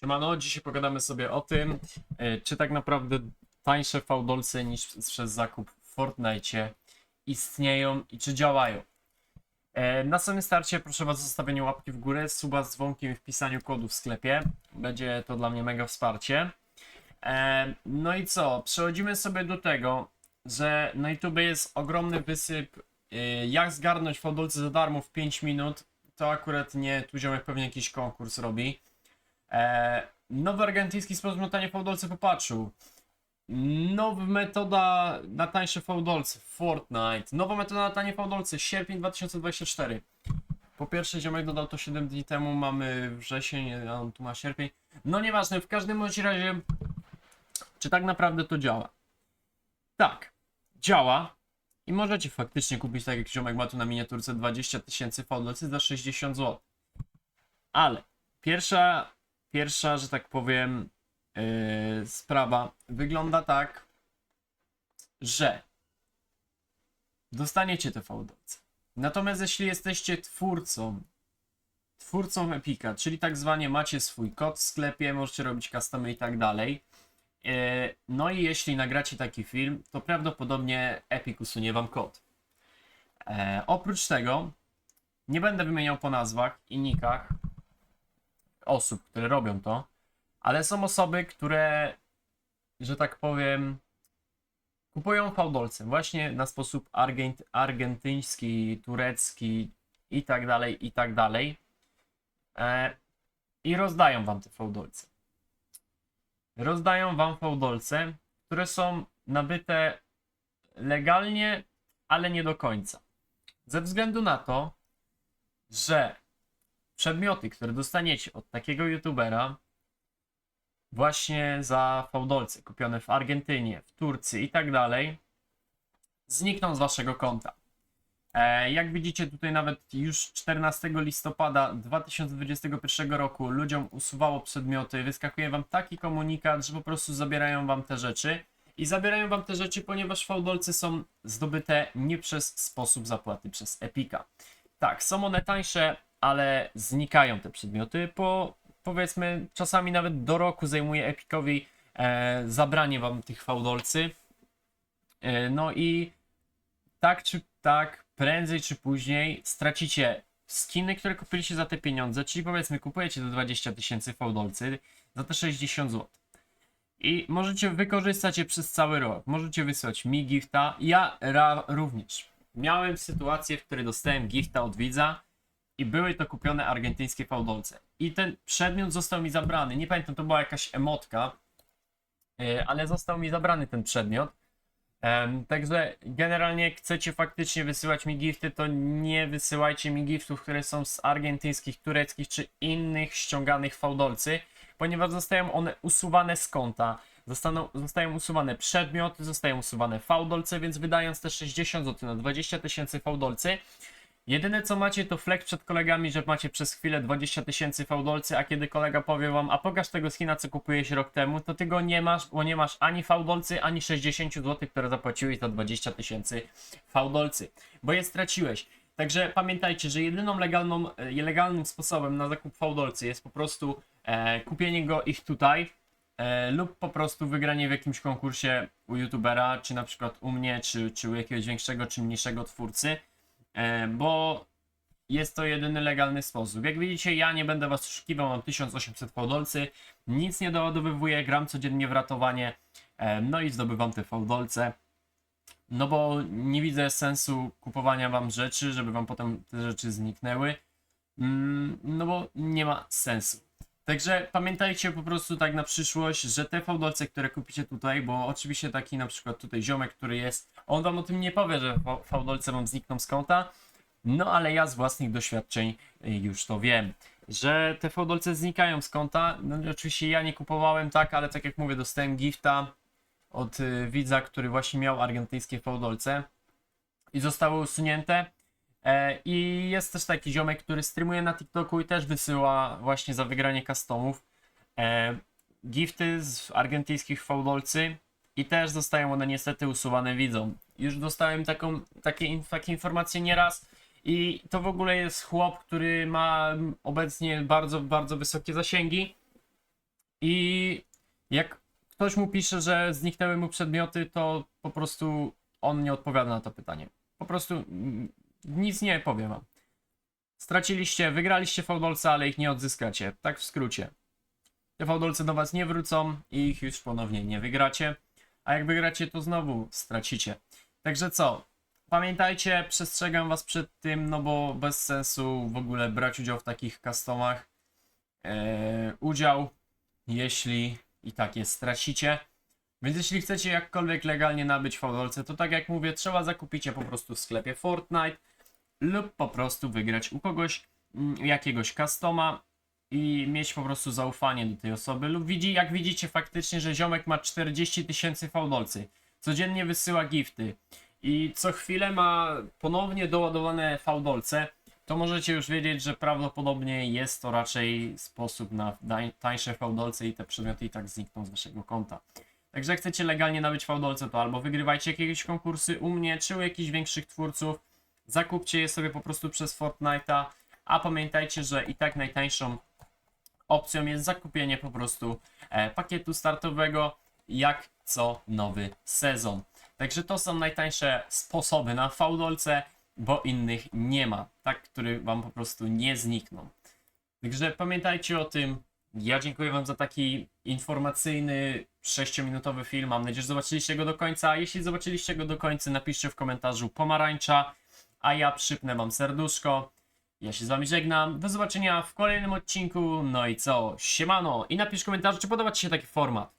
Siemano, dzisiaj pogadamy sobie o tym, e, czy tak naprawdę tańsze fałdolce niż przez zakup w Fortnite istnieją i czy działają. E, Na samym starcie proszę Was o zostawienie łapki w górę, suba z dzwonkiem i wpisaniu kodu w sklepie. Będzie to dla mnie mega wsparcie. E, No i co? Przechodzimy sobie do tego, że na YouTube jest ogromny wysyp, jak zgarnąć fałdolce za darmo w 5 minut. To akurat nie, tu ziomek pewnie jakiś konkurs robi. E, nowy argentyński sposób na tanie fałdolce popatrzył. Nowa metoda na tańsze fałdolce Fortnite. Nowa metoda na tanie fałdolce sierpień 2024. Po pierwsze ziomek dodał to 7 dni temu, mamy wrzesień, a on tu ma sierpień. No nieważne, w każdym bądź razie czy tak naprawdę to działa? Tak, działa. I możecie faktycznie kupić, tak jak ziomek ma tu na miniaturce, 20 tysięcy fałdolcy za 60 zł. Ale pierwsza pierwsza, że tak powiem, yy, sprawa wygląda tak, że dostaniecie te fałdolce. Natomiast jeśli jesteście twórcą, twórcą Epika, czyli tak zwanie macie swój kod w sklepie, możecie robić customy i tak dalej. yy, No i jeśli nagracie taki film, to prawdopodobnie Epic usunie wam kod. E, oprócz tego, nie będę wymieniał po nazwach i nikach, osób, które robią to, ale są osoby, które, że tak powiem, kupują fałdolce właśnie na sposób argent, argentyński, turecki i tak dalej, i tak dalej. E, I rozdają wam te fałdolce. Rozdają wam fałdolce, które są nabyte legalnie, ale nie do końca. Ze względu na to, że przedmioty, które dostaniecie od takiego youtubera właśnie za fałdolce kupione w Argentynie, w Turcji i tak dalej, znikną z waszego konta. E, jak widzicie tutaj nawet już 14 listopada 2021 roku ludziom usuwało przedmioty, wyskakuje wam taki komunikat, że po prostu zabierają wam te rzeczy i zabierają wam te rzeczy, ponieważ fałdolce są zdobyte nie przez sposób zapłaty przez Epika. Tak, są one tańsze, ale znikają te przedmioty. Po powiedzmy, czasami nawet do roku zajmuje Epicowi e, zabranie wam tych fałdolcy. E, no i tak czy tak, prędzej czy później stracicie skiny, które kupiliście za te pieniądze, czyli powiedzmy kupujecie do 20 tysięcy fałdolcy za te 60 zł. I możecie wykorzystać je przez cały rok. Możecie wysłać mi gifta. Ja ra, również. Miałem sytuację, w której dostałem gifta od widza i były to kupione argentyńskie fałdolce. I ten przedmiot został mi zabrany. Nie pamiętam, to była jakaś emotka, yy, ale został mi zabrany ten przedmiot. Także generalnie jak chcecie faktycznie wysyłać mi gifty, to nie wysyłajcie mi giftów, które są z argentyńskich, tureckich czy innych ściąganych fałdolcy, ponieważ zostają one usuwane z konta. Zostaną, zostają usuwane przedmioty, zostają usuwane fałdolce, więc wydając te 60 zł na 20 tysięcy fałdolcy, Jedyne co macie to flex przed kolegami, że macie przez chwilę 20 tysięcy fałdolcy, a kiedy kolega powie wam, a pokaż tego skina co kupujesz rok temu, to ty go nie masz, bo nie masz ani fałdolcy, ani 60 zł, które zapłaciłeś za 20 tysięcy fałdolcy, bo je straciłeś. Także pamiętajcie, że jedyną legalną, e, legalnym sposobem na zakup fałdolcy jest po prostu e, kupienie go ich tutaj, e, lub po prostu wygranie w jakimś konkursie u youtubera, czy na przykład u mnie, czy, czy u jakiegoś większego, czy mniejszego twórcy. E, bo jest to jedyny legalny sposób. Jak widzicie, ja nie będę was oszukiwał, mam 1800 fałdolcy, nic nie doładowywuję, gram codziennie w ratowanie, e, no i zdobywam te fałdolce. No bo nie widzę sensu kupowania wam rzeczy, żeby wam potem te rzeczy zniknęły. Mm, No bo nie ma sensu. Także pamiętajcie po prostu tak na przyszłość, że te fałdolce, które kupicie tutaj, bo oczywiście taki na przykład tutaj ziomek, który jest, on wam o tym nie powie, że fa- fałdolce wam znikną z konta, no ale ja z własnych doświadczeń y, już to wiem, że te fałdolce znikają z konta, no oczywiście ja nie kupowałem tak, ale tak jak mówię, dostałem gifta od y, widza, który właśnie miał argentyńskie fałdolce i zostały usunięte. E, I jest też taki ziomek, który streamuje na TikToku i też wysyła właśnie za wygranie customów e, gifty z argentyńskich fałdolcy i też zostają one niestety usuwane widzom. Już dostałem taką, takie, takie informacje nieraz i to w ogóle jest chłop, który ma obecnie bardzo, bardzo wysokie zasięgi I jak ktoś mu pisze, że zniknęły mu przedmioty, to po prostu on nie odpowiada na to pytanie. Po prostu mm, nic nie powiem wam. Straciliście, wygraliście fałdolce, ale ich nie odzyskacie. Tak w skrócie. Te fałdolce do was nie wrócą i ich już ponownie nie wygracie. A jak wygracie, to znowu stracicie. Także co? Pamiętajcie, przestrzegam was przed tym, no bo bez sensu w ogóle brać udział w takich customach. Eee, udział, jeśli i tak je stracicie. Więc jeśli chcecie jakkolwiek legalnie nabyć fałdolce, to tak jak mówię, trzeba zakupić je po prostu w sklepie Fortnite lub po prostu wygrać u kogoś mm, jakiegoś customa i mieć po prostu zaufanie do tej osoby lub widzi, jak widzicie faktycznie, że ziomek ma 40 tysięcy fałdolcy, codziennie wysyła gifty i co chwilę ma ponownie doładowane fałdolce, to możecie już wiedzieć, że prawdopodobnie jest to raczej sposób na tańsze fałdolce i te przedmioty i tak znikną z waszego konta. Także jak chcecie legalnie nabyć fałdolce, to albo wygrywajcie jakieś konkursy u mnie, czy u jakichś większych twórców, zakupcie je sobie po prostu przez Fortnite'a, a pamiętajcie, że i tak najtańszą opcją jest zakupienie po prostu e, pakietu startowego, jak co nowy sezon. Także to są najtańsze sposoby na fałdolce, bo innych nie ma, tak, które wam po prostu nie znikną. Także pamiętajcie o tym. Ja dziękuję wam za taki informacyjny, 6-minutowy film. Mam nadzieję, że zobaczyliście go do końca. Jeśli zobaczyliście go do końca, napiszcie w komentarzu pomarańcza, a ja przypnę wam serduszko. Ja się z wami żegnam. Do zobaczenia w kolejnym odcinku. No i co? Siemano! I napisz w komentarzu, czy podoba ci się taki format.